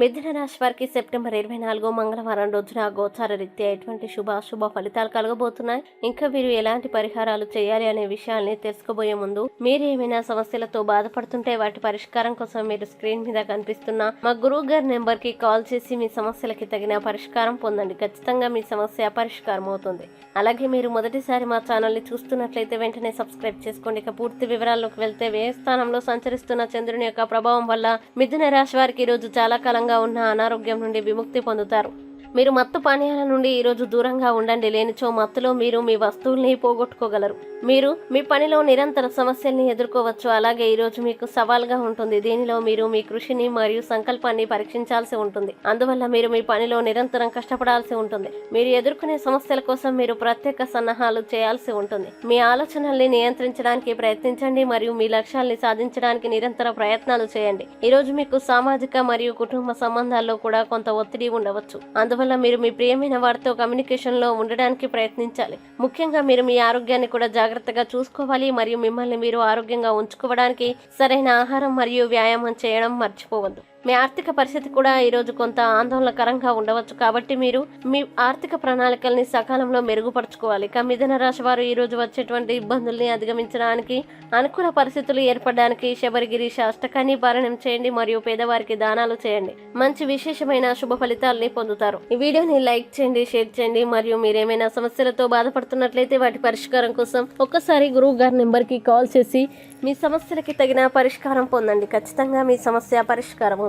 మిథున రాశి వారికి సెప్టెంబర్ ఇరవై నాలుగు మంగళవారం రోజున గోచార రీత్యా ఎటువంటి శుభాశుభ ఫలితాలు కలగబోతున్నాయి? ఇంకా వీరు ఎలాంటి పరిహారాలు చేయాలి అనే విషయాల్ని తెలుసుకోబోయే ముందు మీరు ఏమైనా సమస్యలతో బాధపడుతుంటే వాటి పరిష్కారం కోసం మీరు స్క్రీన్ మీద కనిపిస్తున్న మా గురువు గారి నెంబర్కి కాల్ చేసి మీ సమస్యలకి తగిన పరిష్కారం పొందండి. ఖచ్చితంగా మీ సమస్య పరిష్కారం అవుతుంది. అలాగే మీరు మొదటిసారి మా ఛానల్ని చూస్తున్నట్లయితే వెంటనే సబ్స్క్రైబ్ చేసుకోండి. ఇక పూర్తి వివరాల్లోకి వెళ్తే వ్యయ స్థానంలో సంచరిస్తున్న చంద్రుని యొక్క ప్రభావం వల్ల మిథున రాశి వారికి ఈ రోజు చాలా కారణంగా ఉన్న అనారోగ్యం నుండి విముక్తి పొందుతారు. మీరు మత్తు పానీయాల నుండి ఈరోజు దూరంగా ఉండండి. లేనిచో మత్తులో మీరు మీ వస్తువుల్ని పోగొట్టుకోగలరు. మీరు మీ పనిలో నిరంతర సమస్యల్ని ఎదుర్కోవచ్చు. అలాగే ఈరోజు మీకు సవాల్గా ఉంటుంది. దీనిలో మీరు మీ కృషిని మరియు సంకల్పాన్ని పరీక్షించాల్సి ఉంటుంది. అందువల్ల మీరు మీ పనిలో నిరంతరం కష్టపడాల్సి ఉంటుంది. మీరు ఎదుర్కొనే సమస్యల కోసం మీరు ప్రత్యేక సన్నాహాలు చేయాల్సి ఉంటుంది. మీ ఆలోచనల్ని నియంత్రించడానికి ప్రయత్నించండి మరియు మీ లక్ష్యాల్ని సాధించడానికి నిరంతర ప్రయత్నాలు చేయండి. ఈ రోజు మీకు సామాజిక మరియు కుటుంబ సంబంధాల్లో కూడా కొంత ఒత్తిడి ఉండవచ్చు. అందువల్ల మీరు మీ ప్రియమైన వారితో కమ్యూనికేషన్లో ఉండడానికి ప్రయత్నించాలి. ముఖ్యంగా మీరు మీ ఆరోగ్యాన్ని కూడా జాగ్రత్తగా చూసుకోవాలి మరియు మిమ్మల్ని మీరు ఆరోగ్యంగా ఉంచుకోవడానికి సరైన ఆహారం మరియు వ్యాయామం చేయడం మర్చిపోవద్దు. మీ ఆర్థిక పరిస్థితి కూడా ఈరోజు కొంత ఆందోళనకరంగా ఉండవచ్చు. కాబట్టి మీరు మీ ఆర్థిక ప్రణాళికల్ని సకాలంలో మెరుగుపరచుకోవాలి. ఇక మిథున రాశి వారు ఈరోజు వచ్చేటువంటి ఇబ్బందుల్ని అధిగమించడానికి అనుకూల పరిస్థితులు ఏర్పడడానికి శబరిగిరి అష్టకాన్ని పారాయణం చేయండి మరియు పేదవారికి దానాలు చేయండి. మంచి విశేషమైన శుభ ఫలితాలని పొందుతారు. ఈ వీడియోని లైక్ చేయండి షేర్ చేయండి మరియు మీరేమైనా సమస్యలతో బాధపడుతున్నట్లయితే వాటి పరిష్కారం కోసం ఒక్కసారి గురువు గారి నెంబర్కి కాల్ చేసి మీ సమస్యలకి తగిన పరిష్కారం పొందండి. ఖచ్చితంగా మీ సమస్య పరిష్కారం